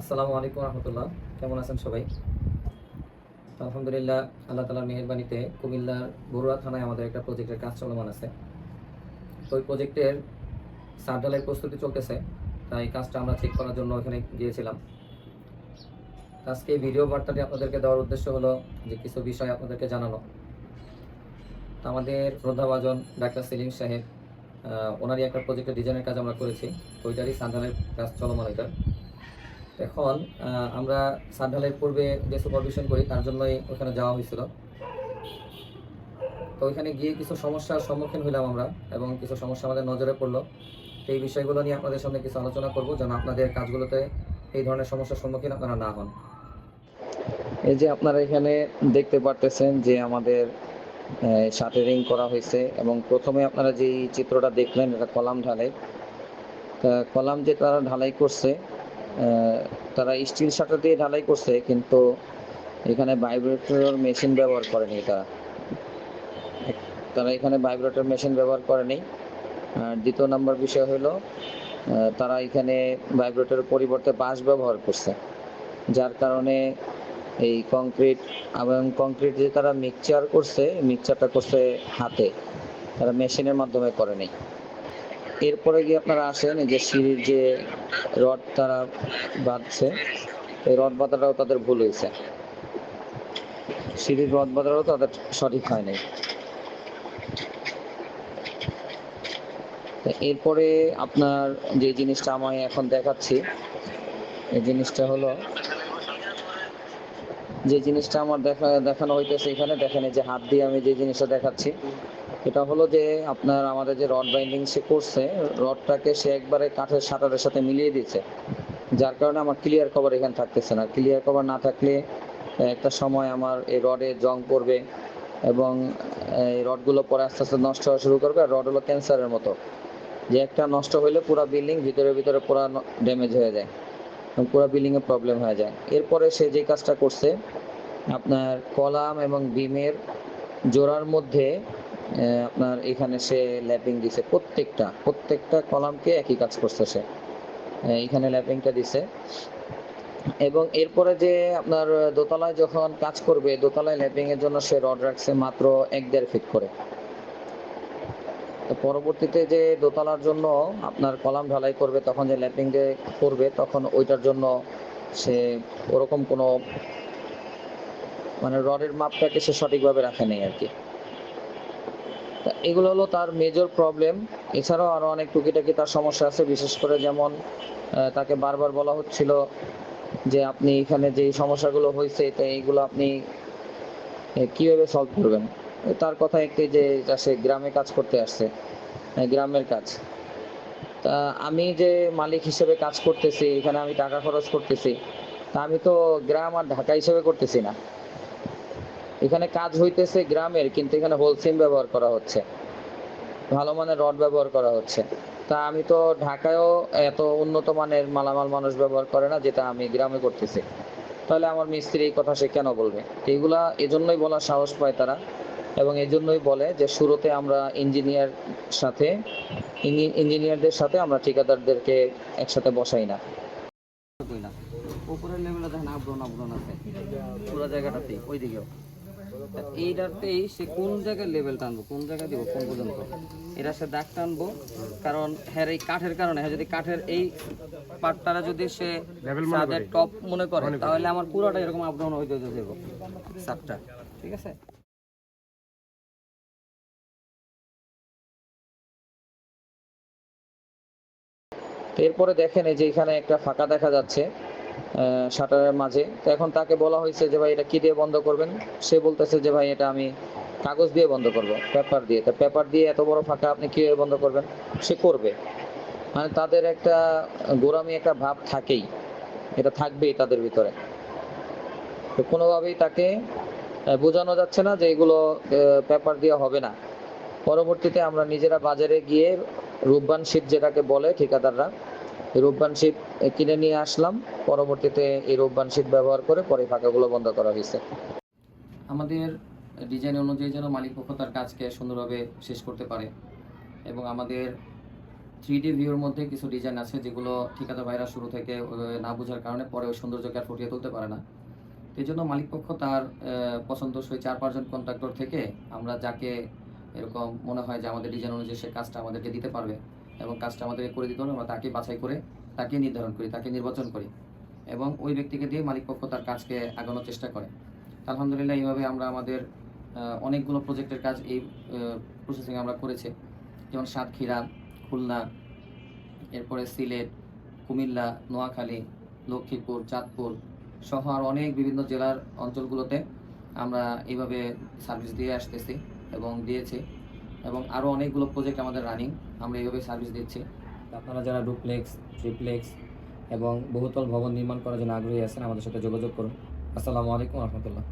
আসসালামু আলাইকুম রহমতুল্লাহ। কেমন আছেন সবাই? আলহামদুলিল্লাহ, আল্লাহ তালার মেহরবানিতে কুমিল্লার বড়ুয়া থানায় আমাদের একটা প্রজেক্টের কাজ চলমান আছে। তো ওই প্রজেক্টের সারডালের প্রস্তুতি চলতেছে, তাই কাজটা আমরা চেক করার জন্য ওখানে গিয়েছিলাম। আজকে এই ভিডিও বার্তাটি আপনাদেরকে দেওয়ার উদ্দেশ্য হলো যে কিছু বিষয় আপনাদেরকে জানানো। আমাদের শ্রদ্ধাভাজন ডাক্তার সেলিম সাহেব ওনারই একটা প্রজেক্টের ডিজাইনের কাজ আমরা করেছি। ওইটারই সারডালের কাজ চলমান ওইটার। এখন আমরা সারঢালের পূর্বে যে সুপারভিশন করি, তার জন্যই ওখানে যাওয়া হয়েছিল। তো ওইখানে গিয়ে কিছু সমস্যার সম্মুখীন হইলাম আমরা এবং কিছু সমস্যা আমাদের নজরে পড়ল। তো এই বিষয়গুলো নিয়ে আপনাদের সামনে কিছু আলোচনা করব যেন আপনাদের কাজগুলোতে এই ধরনের সমস্যার সম্মুখীন আপনারা না হন। এই যে আপনারা এখানে দেখতে পারতেছেন যে আমাদের শাটারিং করা হয়েছে এবং প্রথমে আপনারা যে চিত্রটা দেখলেন, এটা কলাম ঢালাই। কলাম যে তারা ঢালাই করছে তারা স্টিল শাটার দিয়ে ঢালাই করছে, কিন্তু এখানে ভাইব্রেটর মেশিন ব্যবহার করেনি তারা। তারা এখানে ভাইব্রেটর মেশিন ব্যবহার করেনি। আর দ্বিতীয় নম্বর বিষয় হলো তারা এখানে ভাইব্রেটরের পরিবর্তে বাঁশ ব্যবহার করছে, যার কারণে এই কংক্রিট এবং কংক্রিট যে তারা মিক্সচার করছে মিক্সচারটা করছে হাতে, তারা মেশিনের মাধ্যমে করেনি। এরপরে গিয়ে আপনারা আসেন, এই যে সিঁড়ির যে রড তারা বাঁধছে, এই রড বাঁধাটাও তাদের ভুল হয়েছে। সিঁড়ির রড বাঁধাটাও তাদের সঠিক হয় নাই। এরপরে আপনার যে জিনিসটা আমায় এখন দেখাচ্ছি, এই জিনিসটা হলো, যে জিনিসটা আমার দেখা দেখানো হইতেছে এখানে, দেখেন যে হাত দিয়ে আমি যে জিনিসটা দেখাচ্ছি। এটা হলো যে আপনার আমাদের যে রড বাইন্ডিং সে করছে রডটাকে সে একবারে কাঠের শাটারের সাথে মিলিয়ে দিয়েছে, যার কারণে আমার ক্লিয়ার কভার এখানে থাকতেছে না। ক্লিয়ার কভার না থাকলে একটা সময় আমার এই রডে জং পড়বে এবং এই রডগুলো পরে আস্তে আস্তে নষ্ট হওয়া শুরু করবে, আর রড হলো ক্যান্সারের মতো। যে একটা নষ্ট হইলে পুরো বিল্ডিং ভিতরে ভিতরে পুরো ড্যামেজ হয়ে যায় এবং পুরো বিল্ডিং এ প্রবলেম হয়ে যায়। এরপরে সে যে কাজটা করছে, আপনার কলাম এবং বিমের জোড়ার মধ্যে আপনার এখানে সে ল্যাপিং দিছে, প্রত্যেকটা প্রত্যেকটা কলামকে একই কাজ করছে সে এখানে ল্যাপিংটা দিছে। এবং এরপরে যে আপনার দোতলায় যখন কাজ করবে, দোতলায় ল্যাপিং এর জন্য সে রড রাখছে মাত্র এক দেড় ফিট করে। পরবর্তীতে যে দোতলার জন্য আপনার কলাম ঢালাই করবে, তখন যে ল্যাপিং যে করবে, তখন ওইটার জন্য সে ওরকম কোনো মানে রডের মাপটাকে সে সঠিকভাবে রাখে নেই আর কি। এগুলো হলো তার মেজর প্রবলেম এছাড়াও আরও অনেক টুকিটাকি তার সমস্যা আছে, বিশেষ করে যেমন তাকে বারবার বলা হচ্ছিল যে আপনি এখানে যে সমস্যাগুলো হয়েছে তো এইগুলো আপনি কীভাবে সলভ করবেন? তার কথা একটি যা সে গ্রামে কাজ করতে আসছে গ্রামের কাজ। তা আমি যে মালিক হিসেবে কাজ করতেছি, এখানে আমি টাকা খরচ করতেছি, তা আমি তো গ্রাম আর ঢাকা হিসেবে করতেছি না। এখানে কাজ হইতেছে গ্রামের, কিন্তু এখানে হোলসিম ব্যবহার করা হচ্ছে। ভালো মানের রড ব্যবহার করা হচ্ছে। তা আমি তো ঢাকায়ও এত উন্নত মানের মালামাল মানুষ ব্যবহার করে না, যেটা আমি গ্রামে করতেছি। তাহলে আমার মিস্ত্রি এই কথা সে কেন বলবে? তো এগুলা এজন্যই বলার সাহস পায় তারা, এবং এজন্যই বলে যে শুরুতে আমরা ইঞ্জিনিয়ার সাথে ইঞ্জিনিয়ারদের সাথে আমরা ঠিকাদারদেরকে একসাথে বসাই না। উপরের লেভেলে দেখেন আবরণ আবরণ আছে। পুরো জায়গাটাতেই ওই দিকেও তা এইটাতেই সে কোন জায়গায় লেভেল টানবো কোন জায়গায় দিব কোন পর্যন্ত? এটা সে দাগ টানবো কারণ হ্যাঁ এই কাঠের কারণে হ্যাঁ যদি কাঠের এই পাটটারা যদি সে ছাদের টপ মনে করে তাহলে আমার পুরোটা এরকম হইতে যাব সাতটা ঠিক আছে? এরপরে দেখেন এই যে এখানে একটা ফাঁকা দেখা যাচ্ছে। শাটারের মাঝে। তো এখন তাকে বলা হয়েছে যে, ভাই, এটা কি দিয়ে বন্ধ করবেন? সে বলতেছে যে, ভাই, এটা আমি কাগজ দিয়ে বন্ধ করব, পেপার দিয়ে। তা পেপার দিয়ে এত বড় ফাঁকা আপনি কীভাবে বন্ধ করবেন? সে করবে। মানে তাদের একটা গোরামি একটা ভাব থাকেই। এটা থাকবেই তাদের ভিতরে। তো কোনোভাবেই তাকে বোঝানো যাচ্ছে না যে, এগুলো পেপার দিয়ে হবে না। পরবর্তীতে আমরা নিজেরা বাজারে গিয়ে রূপবান শীত যেটাকে বলে ঠিকাদাররা রূপবান শীট কিনে নিয়ে আসলাম। পরবর্তীতে এই রূপবান শীট ব্যবহার করে পরে ফাঁকাগুলো বন্ধ করা হয়েছে। আমাদের ডিজাইন অনুযায়ী যেন মালিক পক্ষ তার কাজকে সুন্দরভাবে শেষ করতে পারে এবং আমাদের থ্রি ভিউর মধ্যে কিছু ডিজাইন আছে যেগুলো ঠিকাদার ভাইরা শুরু থেকে না বোঝার কারণে পরে ওই সৌন্দর্যকে আর ফুটিয়ে তুলতে পারে না। তো এই জন্য মালিক পক্ষ তার পছন্দসই চার পাঁচজন কন্ট্রাক্টর থেকে আমরা যাকে এরকম মনে হয় যে আমাদের ডিজাইন অনুযায়ী সে কাজটা আমাদেরকে দিতে পারবে এবং কাজটা আমাদেরকে করে দিতে হবে। আমরা তাকে বাছাই করে, তাকে নির্ধারণ করি, তাকে নির্বাচন করি এবং ওই ব্যক্তিকে দিয়ে মালিক পক্ষ তার কাজকে আগানোর চেষ্টা করে। আলহামদুলিল্লাহ এইভাবে আমরা আমাদের অনেকগুলো প্রজেক্টের কাজ এই প্রসেসিং আমরা করেছি। যেমন সাতক্ষীরা, খুলনা, এরপরে সিলেট, কুমিল্লা, নোয়াখালী, লক্ষ্মীপুর, চাঁদপুর সহ আর অনেক বিভিন্ন জেলার অঞ্চলগুলোতে আমরা এইভাবে সার্ভিস দিয়ে আসতেছি এবং দিয়েছি। এবং আরও অনেকগুলো প্রজেক্ট আমাদের রানিং আমরা এইভাবে সার্ভিস দিচ্ছি। আপনারা যারা ডুপ্লেক্স ট্রিপ্লেক্স এবং বহুতল ভবন নির্মাণ করার জন্য আগ্রহী আছেন, আমাদের সাথে যোগাযোগ করুন। আসসালামু আলাইকুম রহমতুল্লাহ।